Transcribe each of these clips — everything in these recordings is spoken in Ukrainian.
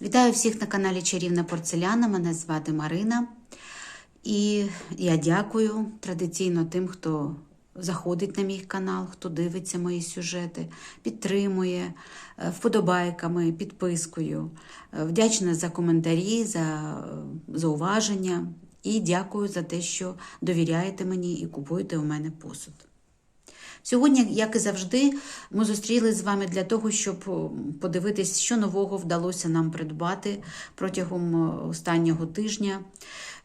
Вітаю всіх на каналі Чарівна Порцеляна. Мене звати Марина. І я дякую традиційно тим, хто заходить на мій канал, хто дивиться мої сюжети, підтримує е, вподобайками, підпискою. Е, Вдячна за коментарі, за е, зауваження. І дякую за те, що довіряєте мені і купуєте у мене посуд. Сьогодні, як і завжди, ми зустрілися з вами для того, щоб подивитись, що нового вдалося нам придбати протягом останнього тижня,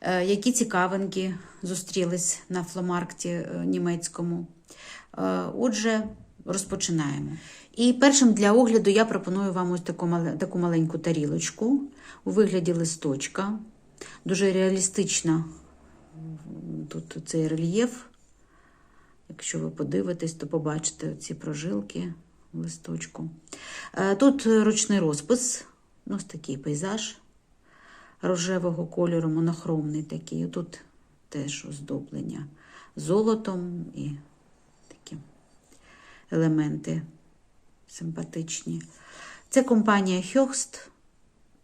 е, які цікавинки зустрілись на фломаркті е, німецькому. Е, Отже, розпочинаємо. І першим для огляду я пропоную вам ось таку, таку маленьку тарілочку у вигляді листочка. Дуже реалістична тут цей рельєф. Якщо ви подивитесь, то побачите ці прожилки в листочку. Е, Тут ручний розпис, ну, ось такий пейзаж рожевого кольору, монохромний такий. Тут теж оздоблення золотом і такі елементи симпатичні. Це компанія Хьохст.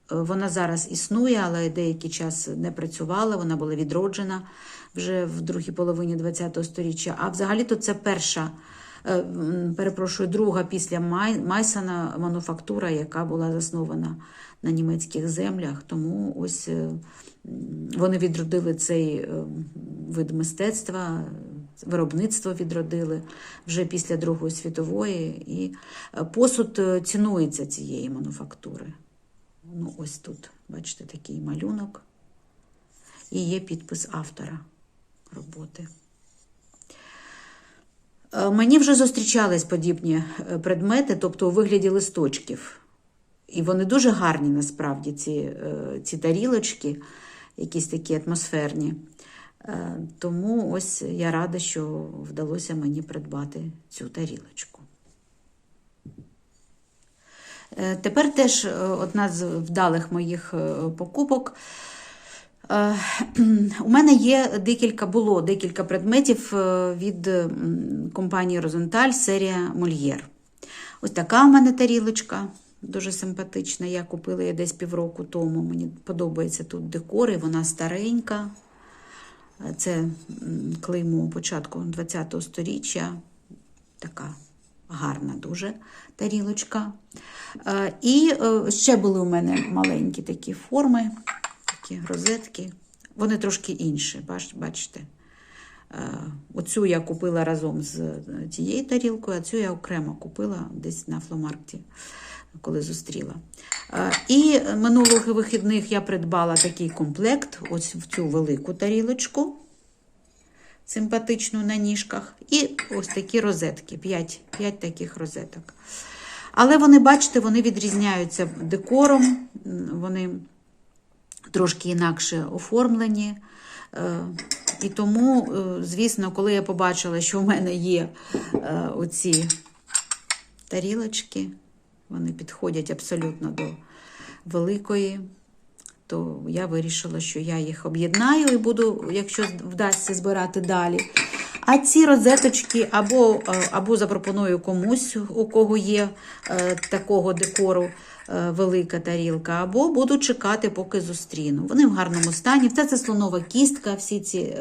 Вона зараз існує, але деякий час не працювала, вона була відроджена вже в другій половині ХХ століття. А взагалі-то це перша, е, перепрошую, друга після Май- Майсона мануфактура, яка була заснована на німецьких землях. Тому ось е, вони відродили цей е, вид мистецтва, виробництво відродили вже після Другої світової, і посуд цінується цієї мануфактури. Ну, ось тут, бачите, такий малюнок. І є підпис автора роботи. Е, Мені вже зустрічались подібні е, предмети, тобто у вигляді листочків. І вони дуже гарні насправді, ці, е, ці тарілочки, якісь такі атмосферні. Тому ось я рада, що вдалося мені придбати цю тарілочку. Е, Тепер теж е, одна з вдалих моїх е, покупок. Е, У мене є декілька, було декілька предметів е, від компанії Розенталь, серія Мольєр. Ось така у мене тарілочка, дуже симпатична. Я купила її десь півроку тому. Мені подобається тут декор, і вона старенька. Е, Це клеймо початку ХХ століття. Така гарна дуже тарілочка. Е, І е, ще були у мене маленькі такі форми, такі розетки. Вони трошки інші, бачите. Е, Оцю я купила разом з тією тарілкою, а цю я окремо купила десь на фломаркті, коли зустріла. І минулих вихідних я придбала такий комплект, ось в цю велику тарілочку симпатичну на ніжках. І ось такі розетки, 5, 5 таких розеток. Але вони, бачите, вони відрізняються декором, вони трошки інакше оформлені. Е, І тому, е, звісно, коли я побачила, що в мене є е, оці тарілочки, вони підходять абсолютно до великої, то я вирішила, що я їх об'єднаю і буду, якщо вдасться збирати далі. А ці розеточки або, е, або запропоную комусь, у кого є е, такого декору е, велика тарілка, або буду чекати, поки зустріну. Вони в гарному стані. Це це слонова кістка, всі ці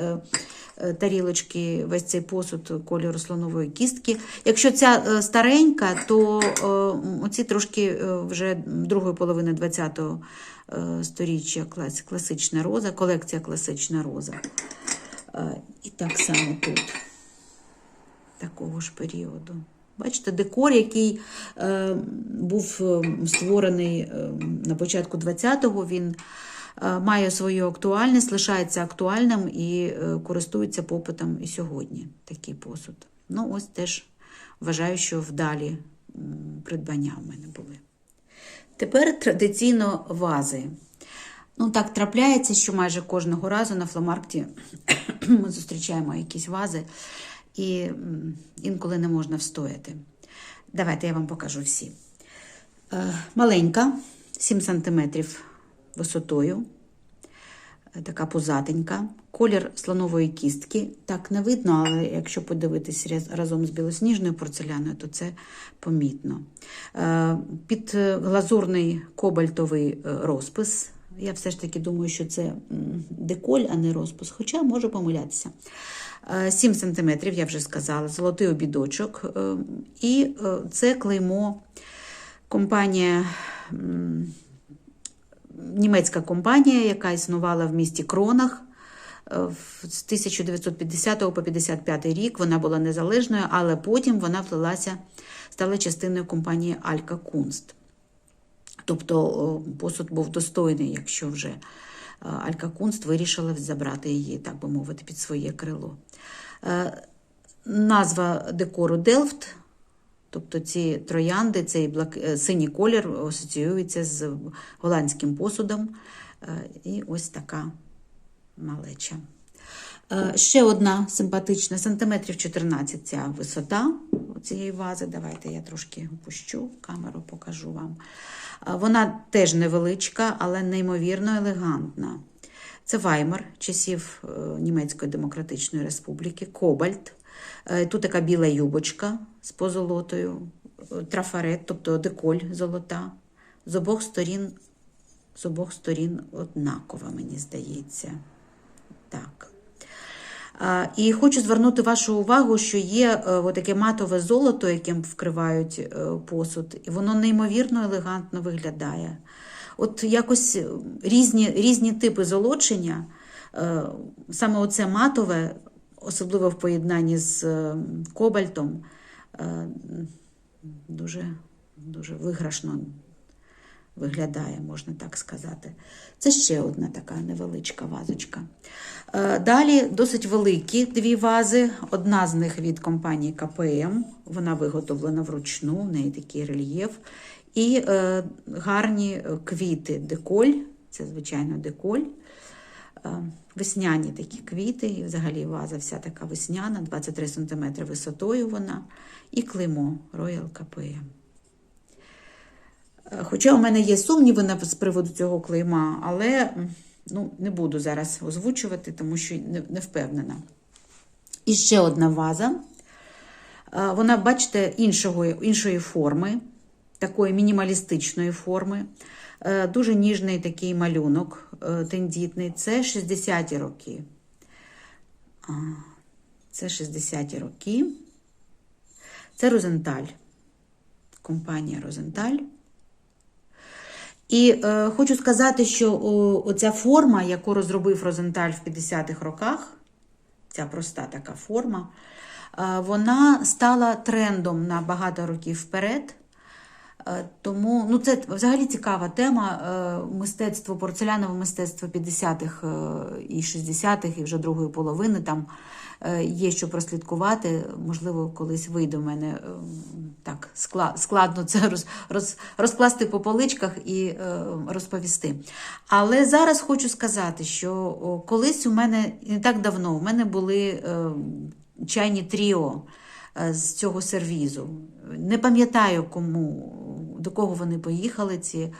тарілочки, весь цей посуд кольору слонової кістки. Якщо ця е, старенька, то е, оці трошки е, вже другої половини ХХ сторіччя клас- класична роза, колекція класична роза. Е, І так само тут такого ж періоду. Бачите, декор, який е, був е, створений е, на початку 20-го, він е, має свою актуальність, лишається актуальним і е, користується попитом і сьогодні такий посуд. Ну, ось теж вважаю, що вдалі придбання в мене були. Тепер традиційно вази. Ну, так трапляється, що майже кожного разу на фломаркті ми зустрічаємо якісь вази, і інколи не можна встояти. Давайте я вам покажу всі. Е, Маленька, 7 см висотою. е, така позатенька. Колір слонової кістки. Так не видно, але якщо подивитись разом з білосніжною порцеляною, то це помітно. Е, Під е, глазурний кобальтовий розпис. Я все ж таки думаю, що це деколь, а не розпис, хоча можу помилятися. Е, 7 см, я вже сказала, золотий обідочок. І це клеймо компанія. Німецька компанія, яка існувала в місті Кронах е, з 1950 по 55 рік. Вона була незалежною, але потім вона влилася, стала частиною компанії Алька Кунст. Тобто посуд був достойний, якщо вже е, Алька Кунст вирішила забрати її, так би мовити, під своє крило. Е, Назва декору Делфт, тобто ці троянди, цей блак... е, синій колір асоціюється з голландським посудом. Е, І ось така малеча. Е, Ще одна симпатична, сантиметрів 14 ця висота цієї вази. Давайте я трошки опущу камеру, покажу вам. Вона теж невеличка, але неймовірно елегантна. Це Ваймар часів е, Німецької Демократичної Республіки, Кобальт. Е, Тут така біла юбочка з позолотою, е, трафарет, тобто деколь золота. З обох сторін, з обох сторін однакова, мені здається. Так. І хочу звернути вашу увагу, що є таке матове золото, яким вкривають посуд, і воно неймовірно елегантно виглядає. От якось е, різні, різні типи золочення, е, саме оце матове, особливо в поєднанні з е, кобальтом, дуже, дуже виграшно виглядає, можна так сказати. Це ще одна така невеличка вазочка. Е, Далі досить великі дві вази. Одна з них від компанії КПМ. Вона виготовлена вручну, в неї такий рельєф. І е, гарні квіти деколь, це звичайно деколь. Е, Весняні такі квіти, і взагалі ваза вся така весняна, 23 см висотою вона, і клеймо Royal KPM. Хоча у мене є сумніви з приводу цього клейма, але ну, не буду зараз озвучувати, тому що не, не впевнена. І ще одна ваза. Вона, бачите, іншого, іншої форми, такої мінімалістичної форми. Е, Дуже ніжний такий малюнок е, тендітний. Це 60-ті роки. Це 60-ті роки. Це Розенталь. Компанія Розенталь. І е, хочу сказати, що о, оця форма, яку розробив Розенталь в 50-х роках, ця проста така форма, е, вона стала трендом на багато років вперед. Е, Тому ну, це взагалі цікава тема. е, Мистецтво, порцелянове мистецтво 50-х е, і 60-х, і вже другої половини там є що прослідкувати. Можливо, колись вийде в мене е, так складно це роз, роз, розкласти по поличках і е, розповісти. Але зараз хочу сказати, що колись у мене не так давно у мене були е, чайні тріо е, з цього сервізу. Не пам'ятаю, кому, до кого вони поїхали, ці, е,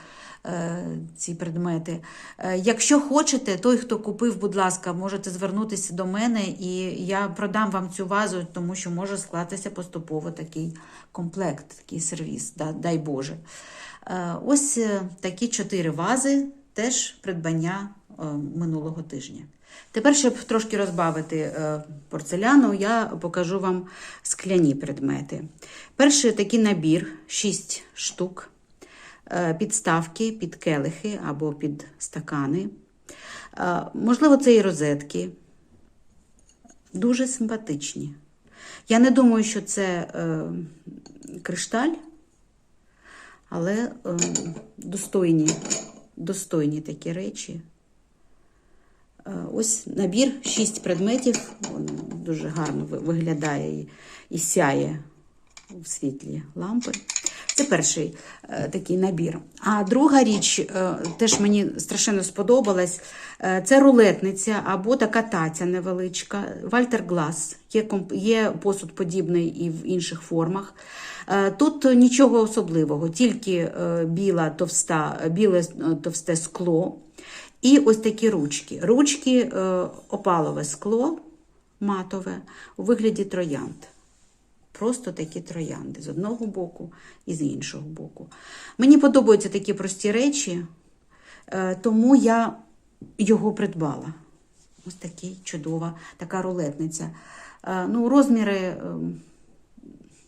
ці предмети. Е, Якщо хочете, той, хто купив, будь ласка, можете звернутися до мене, і я продам вам цю вазу, тому що може скластися поступово такий комплект, такий сервіс, дай Боже. Е, Ось е, такі чотири вази, теж придбання е, минулого тижня. Тепер, щоб трошки розбавити е, порцеляну, я покажу вам скляні предмети. Перший такий набір 6 штук, е, підставки під келихи або під стакани. Е, Можливо, це і розетки. Дуже симпатичні. Я не думаю, що це е, кришталь, але е, достойні, достойні такі речі. Е, Ось набір, шість предметів. Він дуже гарно виглядає і сяє в світлі лампи. Це перший е, такий набір. А друга річ, е, теж мені страшенно сподобалась, е, це рулетниця або така таця невеличка, Вальтер Глас. Є, є посуд подібний і в інших формах. Тут нічого особливого, тільки біла товста, біле товсте скло. І ось такі ручки. Ручки опалове скло матове у вигляді троянд. Просто такі троянди з одного боку і з іншого боку. Мені подобаються такі прості речі, е, тому я його придбала. Ось такий чудова, така рулетниця. Е, Ну, розміри, е,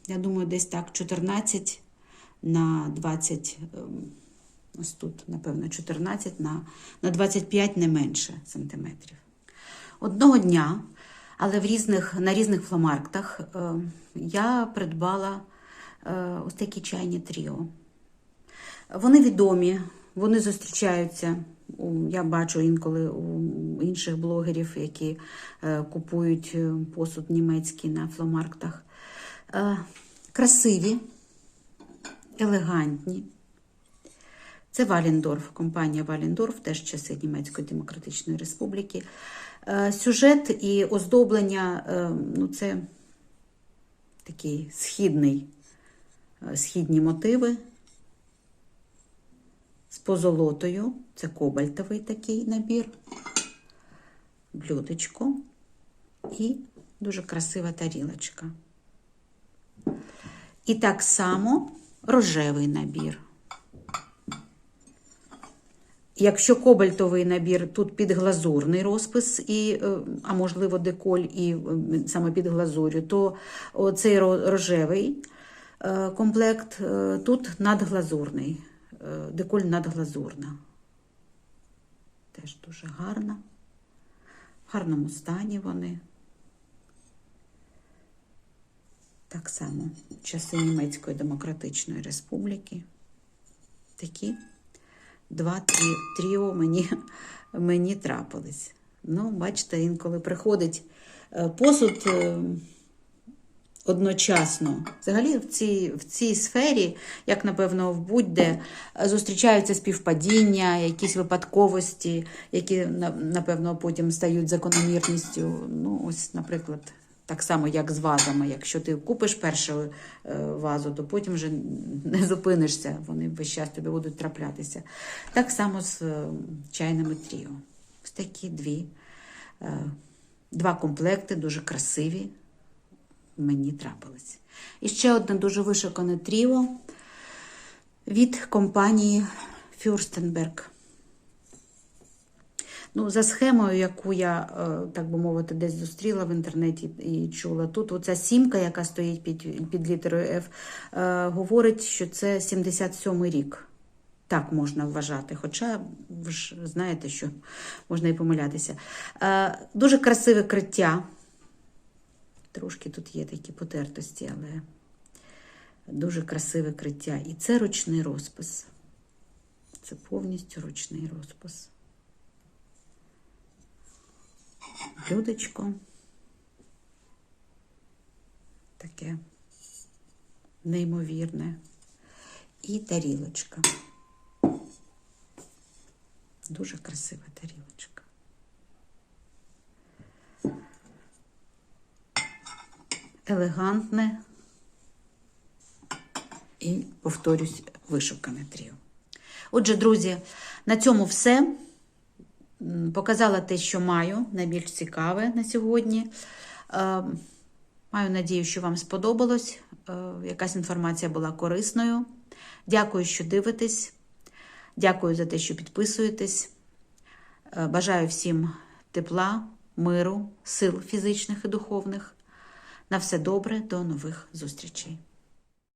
я думаю, десь так 14 на 20, е, ось тут, напевно, 14 на, на 25 не менше сантиметрів. Одного дня, але в різних, на різних фломарктах, е, я придбала е, ось такі чайні тріо. Вони відомі, вони зустрічаються. Я бачу інколи у інших блогерів, які е, купують посуд німецький на фломарктах. Красиві, елегантні. Це Валіндорф, компанія Валіндорф, теж часи Німецької Демократичної Республіки. Е, Сюжет і оздоблення е, ну, це такий східний, е, східні мотиви з позолотою. Це кобальтовий такий набір, блюдечко і дуже красива тарілочка. І так само рожевий набір. Якщо кобальтовий набір, тут під глазурний розпис, і, е, а можливо деколь і е, саме під глазурю, то цей рожевий е, комплект тут надглазурний, деколь надглазурна. Теж дуже гарна. В гарному стані вони. Так само часи Німецької Демократичної Республіки. Такі два трі- тріо мені, мені трапились. Ну, бачите, інколи приходить е, посуд е, одночасно. Взагалі, в цій, в цій сфері, як напевно, в будь-де, е, зустрічаються співпадіння, якісь випадковості, які, напевно, потім стають закономірністю. Ну, ось, наприклад. Так само, як з вазами. Якщо ти купиш першу е, вазу, то потім вже не зупинишся, вони весь час тобі будуть траплятися. Так само з е, чайними тріо. Ось такі дві, е, два комплекти, дуже красиві. Мені трапились. І ще одне дуже вишукане тріо від компанії Фюрстенберг. Ну, за схемою, яку я, е, так би мовити, десь зустріла в інтернеті і чула тут, оця сімка, яка стоїть під, під літерою F, е, говорить, що це 77-й рік. Так можна вважати, хоча ви ж знаєте, що можна і помилятися. Е, Дуже красиве криття. Трошки тут є такі потертості, але дуже красиве криття. І це ручний розпис. Це повністю ручний розпис. Блюдечко. Таке неймовірне. І тарілочка. Дуже красива тарілочка. Елегантне і, повторюсь, вишукане тріо. Отже, друзі, на цьому все. Показала те, що маю, найбільш цікаве на сьогодні. Е, Маю надію, що вам сподобалось. Е, Якась інформація була корисною. Дякую, що дивитесь. Дякую за те, що підписуєтесь. Е, Бажаю всім тепла, миру, сил фізичних і духовних. На все добре, до нових зустрічей.